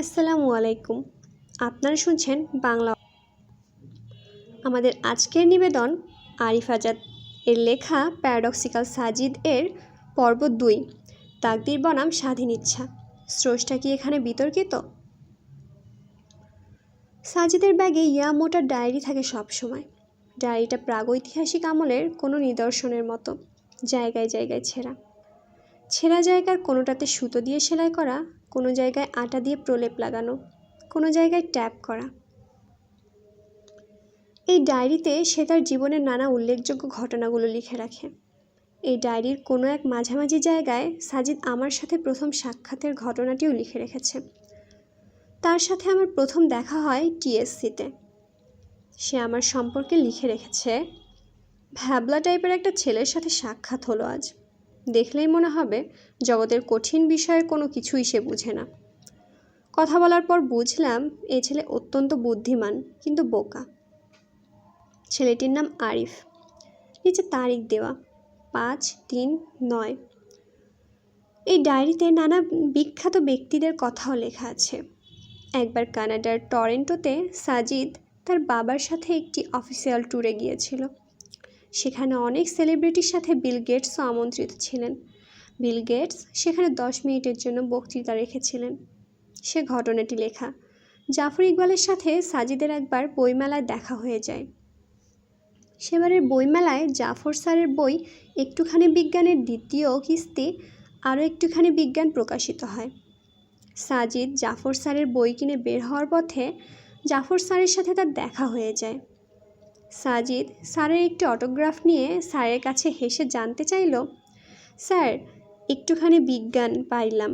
আসসালামু আলাইকুম। আপনারা শুনছেন বাংলা আমাদের আজকের নিবেদন আরিফ আজাদ এর লেখা প্যারাডক্সিক্যাল সাজিদ এর পর্ব দুই, তাকদির বনাম স্বাধীন ইচ্ছা। স্রষ্টা কি এখানে বিতর্কিত? সাজিদের ব্যাগে ইয়া মোটা ডায়েরি থাকে সবসময় ডায়েরিটা প্রাগৈতিহাসিক আমলের কোনো নিদর্শনের মতো, জায়গায় জায়গায় ছেঁড়া। ছেঁড়া জায়গার কোনোটাতে সুতো দিয়ে সেলাই করা কোনো জায়গায় আটা দিয়ে প্রলেপ লাগানো, কোনো জায়গায় ট্যাপ করা। এই ডায়েরিতে সে তার জীবনের নানা উল্লেখযোগ্য ঘটনাগুলো লিখে রাখে। এই ডায়েরির কোনো এক মাঝামাঝি জায়গায় সাজিদ আমার সাথে প্রথম সাক্ষাতের ঘটনাটিও লিখে রেখেছে। তার সাথে আমার প্রথম দেখা হয় টিএসসিতে সে আমার সম্পর্কে লিখে রেখেছে, ভ্যাবলা টাইপের একটা ছেলের সাথে সাক্ষাৎ হলো আজ। দেখলেই মনে হবে জগতের কঠিন বিষয়ে কোনো কিছুই সে বুঝে না। কথা বলার পর বুঝলাম, এ ছেলে অত্যন্ত বুদ্ধিমান, কিন্তু বোকা। ছেলেটির নাম আরিফ। নিচে তারিখ দেওয়া, পাঁচ তিন নয়। এই ডায়েরিতে নানা বিখ্যাত ব্যক্তিদের কথাও লেখা আছে। একবার কানাডার টরেন্টোতে সাজিদ তার বাবার সাথে একটি অফিসিয়াল ট্যুরে গিয়েছিল। সেখানে অনেক সেলিব্রিটির সাথে বিল গেটসও আমন্ত্রিত ছিলেন। বিল গেটস সেখানে দশ মিনিটের জন্য বক্তৃতা রেখেছিলেন। সে ঘটনাটি লেখা, জাফর ইকবালের সাথে সাজিদের একবার বইমেলায় দেখা হয়ে যায়। সেবারের বইমেলায় জাফর স্যারের বই একটুখানি বিজ্ঞানের দ্বিতীয় কিস্তি, আরও একটুখানি বিজ্ঞান প্রকাশিত হয়। সাজিদ জাফর স্যারের বই কিনে বের হওয়ার পথে জাফর স্যারের সাথে তার দেখা হয়ে যায়। সাজিদ স্যারের একটি অটোগ্রাফ নিয়ে স্যারের কাছে হেসে জানতে চাইল, স্যার, একটুখানি বিজ্ঞান পাইলাম।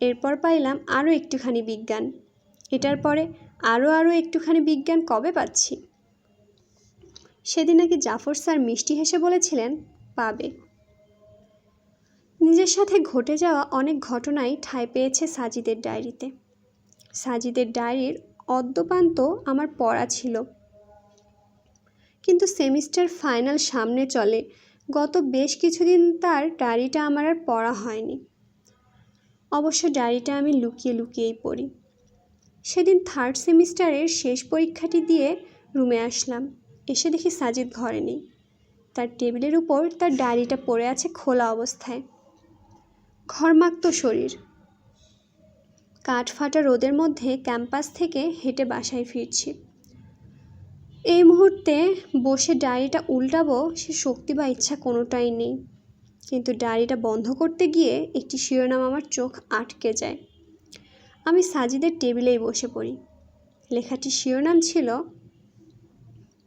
এরপর পাইলাম আরও একটুখানি বিজ্ঞান। এটার পরে আরও আরও একটুখানি বিজ্ঞান কবে পাচ্ছি? সেদিন নাকি জাফর স্যার মিষ্টি হেসে বলেছিলেন, পাবে। নিজের সাথে ঘটে যাওয়া অনেক ঘটনাই ঠাঁই পেয়েছে সাজিদের ডায়েরিতে। সাজিদের ডায়েরির অদ্যপান্ত আমার পড়া ছিল। কিন্তু সেমিস্টার ফাইনাল সামনে চলে। গত বেশ কিছুদিন তার ডায়েরিটা আমার আর পড়া হয়নি। অবশ্য ডায়েরিটা আমি লুকিয়ে লুকিয়েই পড়ি। সেদিন থার্ড সেমিস্টারের শেষ পরীক্ষাটি দিয়ে রুমে আসলাম। এসে দেখি সাজিদ ঘরে নেই। তার টেবিলের উপর তার ডায়েরিটা পড়ে আছে খোলা অবস্থায়। ঘরমাক্ত শরীর। কাঠ ফাটা রোদের মধ্যে ক্যাম্পাস থেকে হেঁটে বাসায় ফিরছি। এই মুহূর্তে বসে ডায়েরিটা উল্টাবো, সে শক্তি বা ইচ্ছা কোনোটাই নেই। কিন্তু ডায়েরিটা বন্ধ করতে গিয়ে একটি শিরোনাম আমার চোখ আটকে যায়। আমি সাজিদের টেবিলেই বসে পড়ি। লেখাটির শিরোনাম ছিল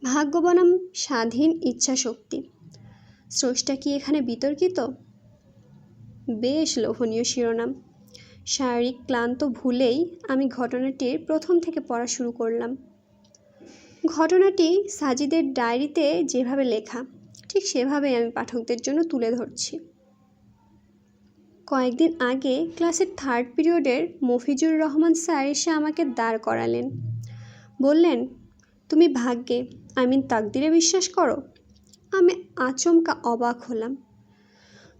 ভাগ্য বনাম স্বাধীন ইচ্ছা শক্তি স্রষ্টা কি এখানে বিতর্কিত? বেশ লোভনীয় শিরোনাম। শারীরিক ক্লান্ত ভুলেই আমি ঘটনাটির প্রথম থেকে পড়া শুরু করলাম। ঘটনাটি সাজিদের ডায়েরিতে যেভাবে লেখা, ঠিক সেভাবেই আমি পাঠকদের জন্য তুলে ধরছি। কয়েকদিন আগে ক্লাসের থার্ড পিরিয়ডের মফিজুর রহমান স্যার এসে আমাকে দাঁড় করালেন। বললেন, তুমি ভাগ্যে, আই মিন তাকদিরে বিশ্বাস করো? আমি আচমকা অবাক হলাম।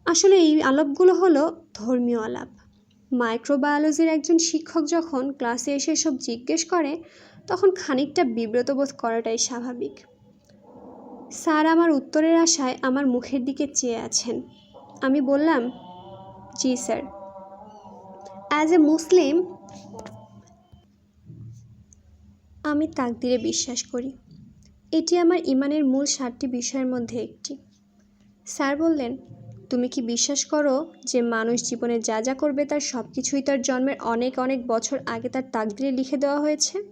আসলে এই আলাপগুলো হলো ধর্মীয় আলাপ। মাইক্রোবায়োলজির একজন শিক্ষক যখন ক্লাসে এসে সব জিজ্ঞেস করে, তখন খানিকটা বিব্রত বোধ করাটাই স্বাভাবিক। স্যার, আমার উত্তরের আশায় আমার মুখের দিকে চেয়ে আছেন। আমি বললাম, জি, স্যার। অ্যাজ এ মুসলিম, আমি তাকদিরে বিশ্বাস করি, এটি আমার ইমানের মূল সাতটি বিষয়ের মধ্যে একটি। স্যার বললেন তুমি কি বিশ্বাস করো যে মানুষ জীবনে যা যা করবে তার সব কিছুই তার জন্মের অনেক অনেক বছর আগে তার তাকদিরে লিখে দেওয়া হয়েছে?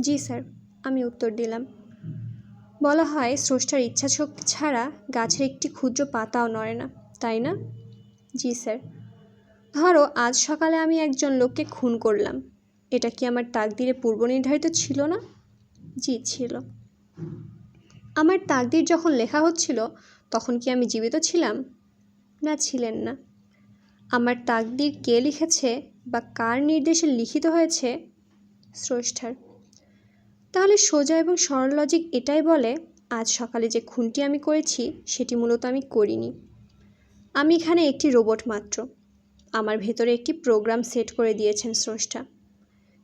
জি, স্যার, আমি উত্তর দিলাম। বলা হয়, স্রষ্টার ইচ্ছা শক্তি ছাড়া গাছের একটি ক্ষুদ্র পাতাও নড়ে না, তাই না? জি, স্যার। ধরো, আজ সকালে আমি একজন লোককে খুন করলাম। এটা কি আমার তাকদিরে পূর্ব নির্ধারিত ছিল না? জি, ছিল। আমার তাকদির যখন লেখা হচ্ছিল, তখন কি আমি জীবিত ছিলাম? না ছিলেন না। আমার তাকদির কে লিখেছে বা কার নির্দেশে লিখিত হয়েছে? স্রষ্টার। তাহলে সোজা এবং সরল লজিক এটাই বলে, আজ সকালে যে খুনটি আমি করেছি, সেটি মূলত আমি করিনি। আমি এখানে একটি রোবট মাত্র। আমার ভেতরে একটি প্রোগ্রাম সেট করে দিয়েছেন স্রষ্টা।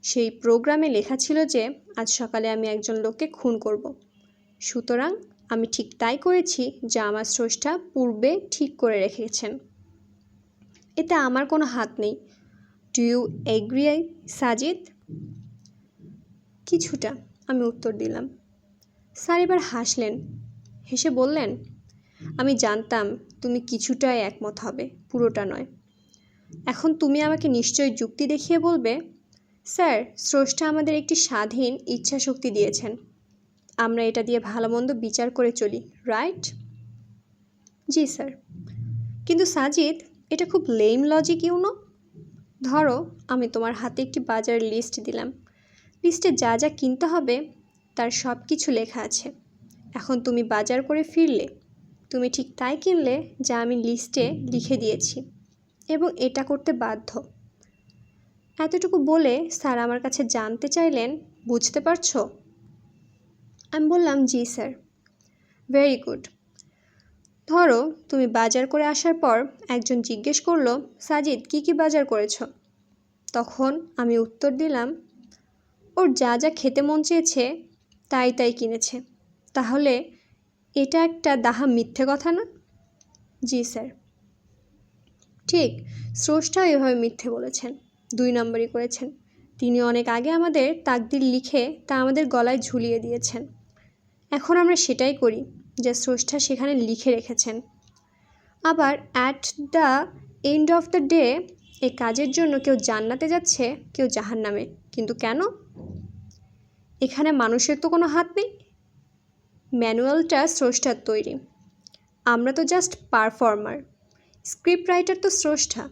সেই প্রোগ্রামে লেখা ছিল যে, আজ সকালে আমি একজন লোককে খুন করব। সুতরাং আমি ঠিক তাই করেছি যা আমার স্রষ্টা পূর্বে ঠিক করে রেখেছেন। এতে আমার কোনো হাত নেই। Do you agree Sajid? কিছুটা, আমি উত্তর দিলাম। স্যার এবার হাসলেন। হেসে বললেন, আমি জানতাম তুমি কিছুটাই একমত হবে, পুরোটা নয়। এখন তুমি আমাকে নিশ্চয়ই যুক্তি দেখিয়ে বলবে? স্যার, স্রষ্টা আমাদের একটি স্বাধীন ইচ্ছা শক্তি দিয়েছেন। আমরা এটা দিয়ে ভালো মন্দ বিচার করে চলি রাইট জি স্যার কিন্তু সাজিদ, এটা খুব লেম লজিক ইউনো ধরো, আমি তোমার হাতে একটি বাজার লিস্ট দিলাম। লিস্টে যা যা কিনতে হবে, তার সব কিছু লেখা আছে। এখন তুমি বাজার করে ফিরলে, তুমি ঠিক তাই কিনলে যা আমি লিস্টে লিখে দিয়েছি। এবং এটা করতে বাধ্য। এতটুকু বলে স্যার আমার কাছে জানতে চাইলেন, বুঝতে পারছ? আমি বললাম, জি, স্যার। ভেরি গুড ধরো, তুমি বাজার করে আসার পর একজন জিজ্ঞেস করল, সাজিদ, কি কি বাজার করেছ? তখন আমি উত্তর দিলাম, ওর যা যা খেতে মন চেয়েছে, তাই তাই কিনেছে। তাহলে এটা একটা দাহা মিথ্যে কথা না? জি, স্যার। ঠিক স্রষ্টাও এভাবে মিথ্যে বলেছেন, দুই নম্বরই করেছেন। তিনি অনেক আগে আমাদের তাকদির লিখে তা আমাদের গলায় ঝুলিয়ে দিয়েছেন। এখন আমরা সেটাই করি যা স্রষ্টা সেখানে লিখে রেখেছেন। আবার at the end of the day এই কাজের জন্য কেউ জান্নাতে যাচ্ছে, কেউ জাহান নামে কিন্তু কেন? এখানে মানুষের তো কোনো হাত নেই। ম্যানুয়ালটা স্রষ্টার তৈরি। আমরা তো জাস্ট পারফর্মার স্ক্রিপ্ট রাইটার তো স্রষ্টা।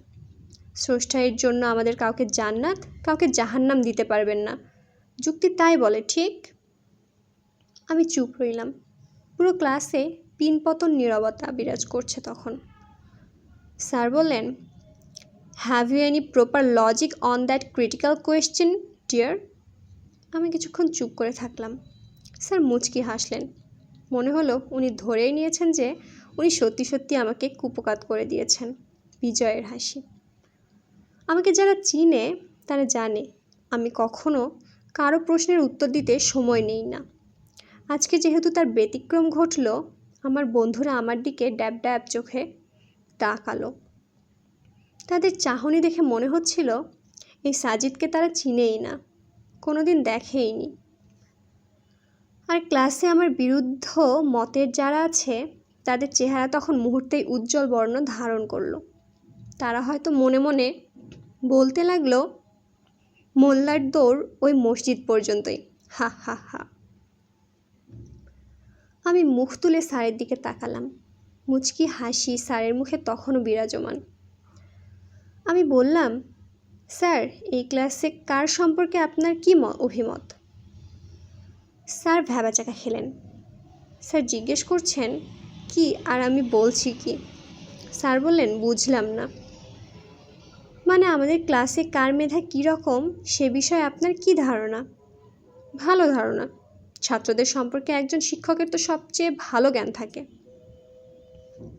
স্রষ্টা জন্য আমাদের কাউকে জান্নাত, কাউকে জাহান্নাম দিতে পারবেন না। যুক্তি তাই বলে, ঠিক? আমি চুপ রইলাম। পুরো ক্লাসে পিনপতন নীরবতা বিরাজ করছে তখন। স্যার বললেন have you any proper logic on that critical question dear আমি কিছুক্ষণ চুপ করে থাকলাম। স্যার মুচকি হাসলেন। মনে হলো উনি ধরেই নিয়েছেন যে উনি সত্যি সত্যি আমাকে কুপকাত করে দিয়েছেন। বিজয়ের হাসি। আমাকে যারা চিনে, তারা জানে, আমি কখনো কারও প্রশ্নের উত্তর দিতে সময় নেই না। আজকে যেহেতু তার ব্যতিক্রম ঘটল, আমার বন্ধুরা আমার দিকে ড্যাব ড্যাব চোখে তাকালো। তাদের চাহনি দেখে মনে হচ্ছিল, এই সাজিদকে তারা চিনেই না, কোনোদিন দেখেইনি। আর ক্লাসে আমার বিরুদ্ধ মতের যারা আছে, তাদের চেহারা তখন মুহূর্তেই উজ্জ্বল বর্ণ ধারণ করল। তারা হয়তো মনে মনে বলতে লাগল, মোল্লার দৌড় ওই মসজিদ পর্যন্তই, হা হা হা। আমি মুখ তুলে স্যারের দিকে তাকালাম। মুচকি হাসি স্যারের মুখে তখনও বিরাজমান। আমি বললাম, স্যার, এই ক্লাসে কার সম্পর্কে আপনার কী অভিমত? স্যার ভ্যাবাচাকা খেলেন। স্যার জিজ্ঞেস করছেন, কি, আর আমি বলছি কি? স্যার বললেন, বুঝলাম না। মানে আমাদের ক্লাসে কার মেধা কী রকম, সে বিষয়ে আপনার কি ধারণা? ভালো ধারণা। ছাত্রদের সম্পর্কে একজন শিক্ষকের তো সবচেয়ে ভালো জ্ঞান থাকে।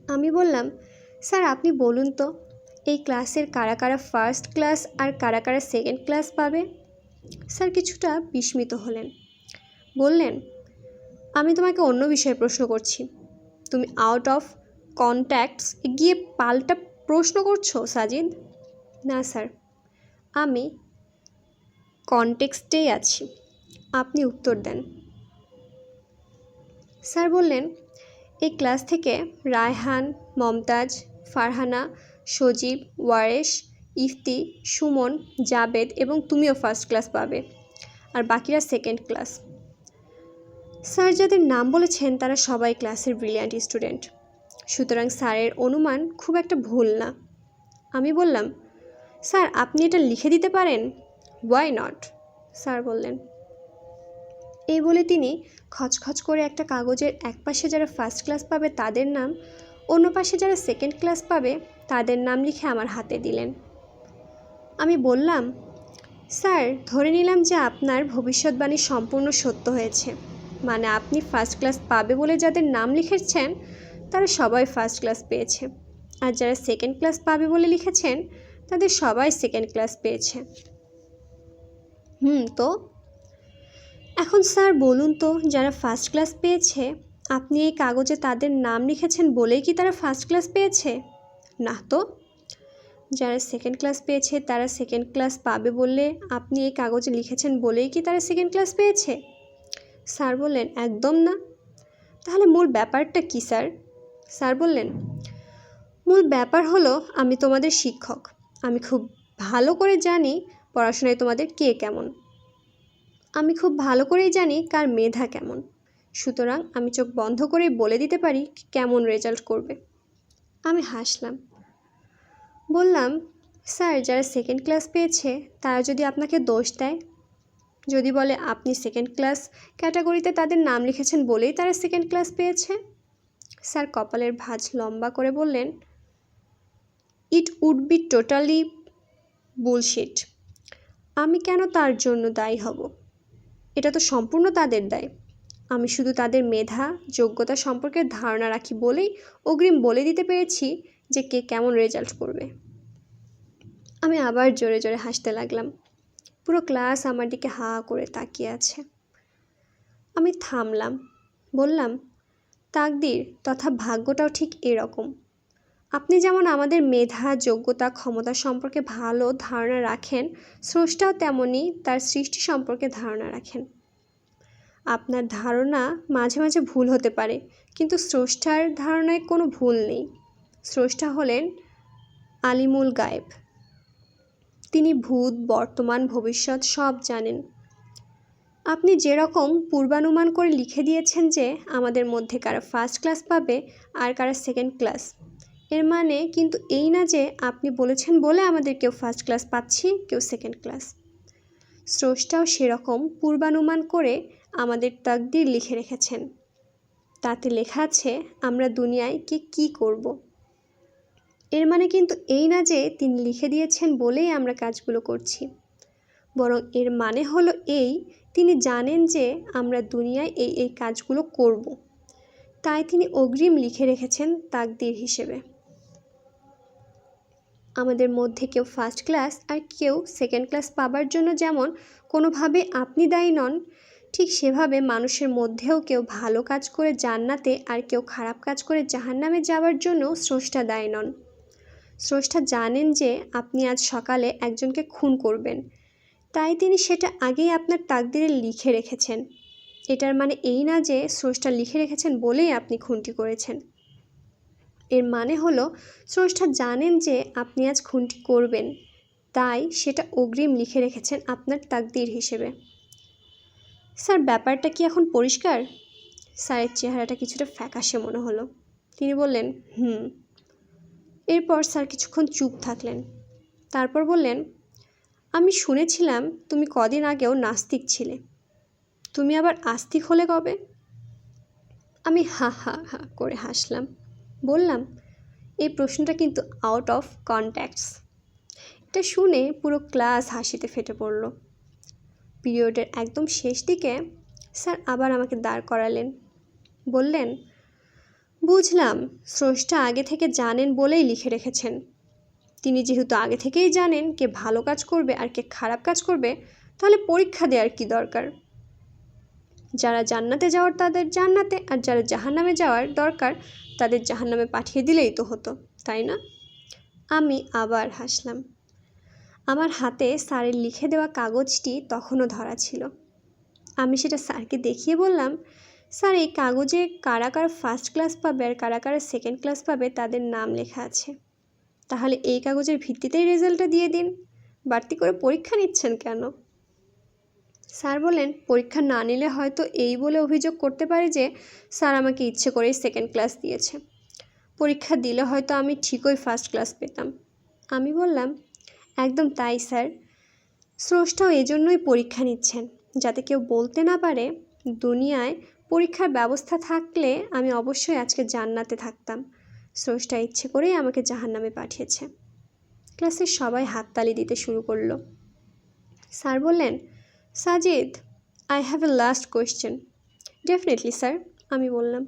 আমি বললাম, স্যার, আপনি বলুন তো, এই ক্লাসের কারা কারা ফার্স্ট ক্লাস আর কারা কারা সেকেন্ড ক্লাস পাবে? স্যার কিছুটা বিস্মিত হলেন। বললেন, আমি তোমাকে অন্য বিষয়ে প্রশ্ন করছি। তুমি আউট অফ কন্ট্যাক্টস গিয়ে পাল্টা প্রশ্ন করছ, সাজিদ? না, স্যার, আমি কনটেক্সটেই আছি। আপনি উত্তর দেন। স্যার বললেন এই ক্লাস থেকে রায়হান, মমতাজ, ফারহানা, সজীব, ওয়ারেশ, ইফতি, সুমন, জাবেদ এবং তুমিও ফার্স্ট ক্লাস পাবে, আর বাকিরা সেকেন্ড ক্লাস স্যার যাদের নাম বলেছেন তারা সবাই ক্লাসের ব্রিলিয়ান্ট স্টুডেন্ট সুতরাং স্যারের অনুমান খুব একটা ভুল না। আমি বললাম, স্যার, আপনি এটা লিখে দিতে পারেন? ওয়াই নট স্যার বললেন। এই বলে তিনি খচখচ করে একটা কাগজের এক পাশে যারা ফার্স্ট ক্লাস পাবে তাদের নাম, অন্য পাশে যারা সেকেন্ড ক্লাস পাবে তাদের নাম লিখে আমার হাতে দিলেন। আমি বললাম, স্যার, ধরে নিলাম যে আপনার ভবিষ্যৎবাণী সম্পূর্ণ সত্য হয়েছে। মানে আপনি ফার্স্ট ক্লাস পাবে বলে যাদের নাম লিখেছেন, তারা সবাই ফার্স্ট ক্লাস পেয়েছে। আর যারা সেকেন্ড ক্লাস পাবে বলে লিখেছেন, তাদের সবাই সেকেন্ড ক্লাস পেয়েছে। হুম, তো? এখন স্যার বলুন তো, যারা ফার্স্ট ক্লাস পেয়েছে, আপনি এই কাগজে তাদের নাম লিখেছেন বলেই কি তারা ফার্স্ট ক্লাস পেয়েছে? না তো। যারা সেকেন্ড ক্লাস পেয়েছে, তারা সেকেন্ড ক্লাস পাবে বললে আপনি এই কাগজে লিখেছেন বলেই কি তারা সেকেন্ড ক্লাস পেয়েছে? স্যার বললেন, একদম না। তাহলে মূল ব্যাপারটা কী, স্যার? স্যার বললেন, মূল ব্যাপার হলো আমি তোমাদের শিক্ষক। আমি খুব ভালো করে জানি পড়াশোনায় তোমাদের কে কেমন। আমি খুব ভালো করেই জানি কার মেধা কেমন। সুতরাং আমি চোখ বন্ধ করেই বলে দিতে পারি কেমন রেজাল্ট করবে। আমি হাসলাম। বললাম, স্যার, যারা সেকেন্ড ক্লাস পেয়েছে, তারা যদি আপনাকে দোষ দেয়? যদি বলে আপনি সেকেন্ড ক্লাস ক্যাটাগরিতে তাদের নাম লিখেছেন বলেই তারা সেকেন্ড ক্লাস পেয়েছে? স্যার কপালের ভাঁজ লম্বা করে বললেন it would be totally bullshit আমি কেন তার জন্য দায়ী হব? এটা তো সম্পূর্ণ তাদের দায়। আমি শুধু তাদের মেধা, যোগ্যতা সম্পর্কে ধারণা রাখি বলেই অগ্রিম বলে দিতে পেরেছি যে কে কেমন রেজাল্ট করবে। আমি আবার জোরে জোরে হাসতে লাগলাম। পুরো ক্লাস আমার দিকে হা করে তাকিয়ে আছে। আমি থামলাম। বললাম, তাকদির, তথা ভাগ্যটাও ঠিক এরকম। আপনি যেমন আমাদের মেধা, যোগ্যতা, ক্ষমতা সম্পর্কে ভালো ধারণা রাখেন, স্রষ্টাও তেমনই তার সৃষ্টি সম্পর্কে ধারণা রাখেন। আপনার ধারণা মাঝে মাঝে ভুল হতে পারে, কিন্তু স্রষ্টার ধারণায় কোনো ভুল নেই। স্রষ্টা হলেন আলিমুল গায়েব। তিনি ভূত, বর্তমান, ভবিষ্যৎ সব জানেন। আপনি যেরকম পূর্বানুমান করে লিখে দিয়েছেন যে আমাদের মধ্যে কারা ফার্স্ট ক্লাস পাবে আর কারা সেকেন্ড ক্লাস এর মানে কিন্তু এই না যে আপনি বলেছেন বলে আমাদের কেউ ফার্স্ট ক্লাস পাচ্ছি, কেউ সেকেন্ড ক্লাস স্রষ্টাও সেরকম পূর্বানুমান করে আমাদের তাকদির লিখে রেখেছেন তাতে লেখা আছে, আমরা দুনিয়ায় কে কী করব। এর মানে কিন্তু এই না যে তিনি লিখে দিয়েছেন বলেই আমরা কাজগুলো করছি বরং এর মানে হলো এই, তিনি জানেন যে আমরা দুনিয়ায় এই এই কাজগুলো করব। তাই তিনি অগ্রিম লিখে রেখেছেন তাকদির হিসেবে আমাদের মধ্যে কেউ ফার্স্ট ক্লাস আর কেউ সেকেন্ড ক্লাস পাবার জন্য যেমন কোনোভাবে আপনি দায়ী নন, ঠিক সেভাবে মানুষের মধ্যেও কেউ ভালো কাজ করে জান্নাতে আর কেউ খারাপ কাজ করে জাহান্নামে যাওয়ার জন্য স্রষ্টা দায়ী নন। স্রষ্টা জানেন যে আপনি আজ সকালে একজনকে খুন করবেন। তাই তিনি সেটা আগেই আপনার তাকদিরে লিখে রেখেছেন। এটার মানে এই না যে স্রষ্টা লিখে রেখেছেন বলেই আপনি খুনটি করেছেন। এর মানে হলো, স্রষ্টা জানেন যে আপনি আজ খুনটি করবেন, তাই সেটা অগ্রিম লিখে রেখেছেন আপনার তাকদির হিসেবে। স্যার, ব্যাপারটা কি এখন পরিষ্কার? স্যারের চেহারাটা কিছুটা ফ্যাকাশে মনে হলো। তিনি বললেন, হুম। এরপর স্যার কিছুক্ষণ চুপ থাকলেন। তারপর বললেন, আমি শুনেছিলাম তুমি কদিন আগেও নাস্তিক ছিলে। তুমি আবার আস্তিক হলে কবে? আমি হা হা হা করে হাসলাম। বললাম, এই প্রশ্নটা কিন্তু আউট অফ কনট্যাক্টস এটা শুনে পুরো ক্লাস হাসিতে ফেটে পড়ল। পিরিয়ডের একদম শেষ দিকে স্যার আবার আমাকে দাঁড় করালেন। বললেন, বুঝলাম, স্রষ্টা আগে থেকে জানেন বলেই লিখে রেখেছেন। তিনি যেহেতু আগে থেকেই জানেন কে ভালো কাজ করবে আর কে খারাপ কাজ করবে, তাহলে পরীক্ষা দেওয়ার কি দরকার? যারা জান্নাতে যাওয়ার তাদের জান্নাতে আর যারা জাহান্নামে যাওয়ার দরকার তাদের জাহান্নামে পাঠিয়ে দিলেই তো হতো, তাই না? আমি আবার হাসলাম। আমার হাতে স্যারের লিখে দেওয়া কাগজটি তখনও ধরা ছিল। আমি সেটা স্যারকে দেখিয়ে বললাম, স্যার, এই কাগজে কারা কারা ফার্স্ট ক্লাস পাবে আর কারা কারা সেকেন্ড ক্লাস পাবে তাদের নাম লেখা আছে। তাহলে এই কাগজের ভিত্তিতেই রেজাল্টটা দিয়ে দিন। বাড়তি করে পরীক্ষা নিচ্ছেন কেন? স্যার বলেন, পরীক্ষা না নিলে হয়তো এই বলে অভিযোগ করতে পারে যে স্যার আমাকে ইচ্ছে করেই সেকেন্ড ক্লাস দিয়েছে। পরীক্ষা দিলে হয়তো আমি ঠিকই ফার্স্ট ক্লাস পেতাম। আমি বললাম, একদম তাই, স্যার। স্রষ্টাও এজন্যই পরীক্ষা নিচ্ছেন। যাতে কেউ বলতে না পারে, দুনিয়ায় পরীক্ষার ব্যবস্থা থাকলে আমি অবশ্যই আজকে জান্নাতে থাকতাম। স্রষ্টা ইচ্ছে করেই আমাকে জাহান্নামে পাঠিয়েছে। ক্লাসের সবাই হাততালি দিতে শুরু করল। স্যার বললেন Sajid I have a last question definitely sir আমি বললাম।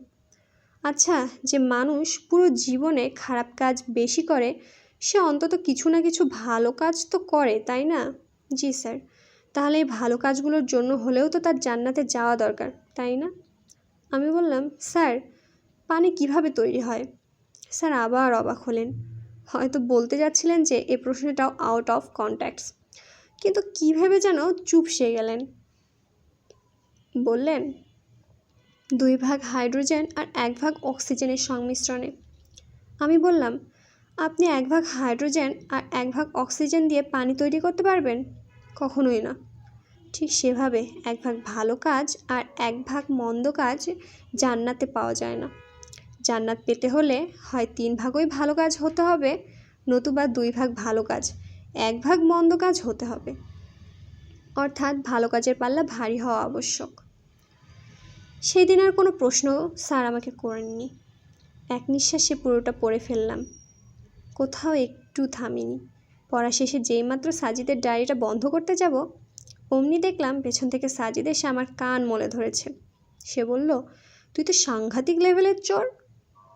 আচ্ছা যে মানুষ পুরো জীবনে খারাপ কাজ বেশি করে, সে অন্তত কিছু না কিছু ভালো কাজ তো করে, তাই না? জি স্যার তাহলে এই ভালো কাজগুলোর জন্য হলেও তো তার জান্নাতে যাওয়া দরকার, তাই না? আমি বললাম স্যার পানি কীভাবে তৈরি হয়? স্যার আবার অবাক হলেন। হয়তো বলতে যাচ্ছিলেন যে এ প্রশ্নটাও আউট অফ কন্ট্যাক্টস কিন্তু কী ভেবে যেন চুপসে গেলেন? বললেন, দুই ভাগ হাইড্রোজেন আর এক ভাগ অক্সিজেনের সংমিশ্রণে। আমি বললাম, আপনি এক ভাগ হাইড্রোজেন আর এক ভাগ অক্সিজেন দিয়ে পানি তৈরি করতে পারবেন? কখনোই না। ঠিক সেভাবে, এক ভাগ ভালো কাজ আর এক ভাগ মন্দ কাজ জান্নাতে পাওয়া যায় না। জান্নাত পেতে হলে হয় তিন ভাগই ভালো কাজ হতে হবে, নতুবা দুই ভাগ ভালো কাজ। এক ভাগ মন্দ কাজ হতে হবে। অর্থাৎ ভালো কাজের পাল্লা ভারী হওয়া আবশ্যক। সেই দিন আর কোনো প্রশ্ন স্যার আমাকে করেননি। এক নিঃশ্বাসে পুরোটা পড়ে ফেললাম। কোথাও একটু থামিনি। পড়া শেষে যেইমাত্র সাজিদের ডায়েরিটা বন্ধ করতে যাব, অমনি দেখলাম পেছন থেকে সাজিদ এসে আমার কান মলে ধরেছে। সে বলল, তুই তো সাংঘাতিক লেভেলের চোর।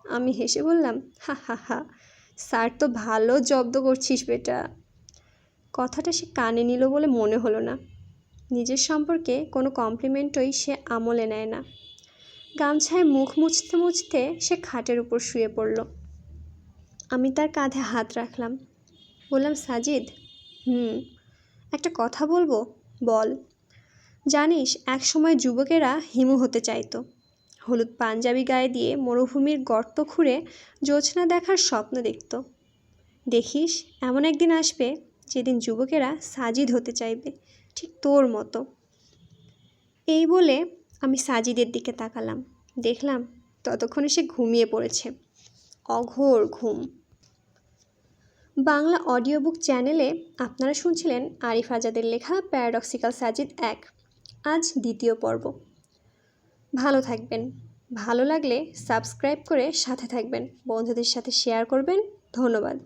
আমি হেসে বললাম, হা হা হা, স্যার তো ভালো জব্দ করছিস বেটা। কথাটা সে কানে নিল বলে মনে হলো না। নিজের সম্পর্কে কোনো কমপ্লিমেন্টই সে আমলে নেয় না। গামছায় মুখ মুছতে মুছতে সে খাটের উপর শুয়ে পড়ল। আমি তার কাঁধে হাত রাখলাম। বললাম, সাজিদ, হুম, একটা কথা বলব? বল। জানিস এক সময় যুবকেরা হিমু হতে চাইতো। হলুদ পাঞ্জাবি গায়ে দিয়ে মরুভূমির গর্ত খুঁড়ে জোছনা দেখার স্বপ্ন দেখত। দেখিস, এমন একদিন আসবে যেদিন যুবকেরা সাজিদ হতে চাইবে, ঠিক তোর মতো। এই বলে আমি সাজিদের দিকে তাকালাম। দেখলাম ততক্ষণে সে ঘুমিয়ে পড়েছে। অঘোর ঘুম। বাংলা অডিও বুক চ্যানেলে আপনারা শুনছিলেন আরিফ আজাদের লেখা প্যারাডক্সিক্যাল সাজিদ এক। আজ দ্বিতীয় পর্ব। ভালো থাকবেন। ভালো লাগলে সাবস্ক্রাইব করে সাথে থাকবেন। বন্ধুদের সাথে শেয়ার করবেন। ধন্যবাদ।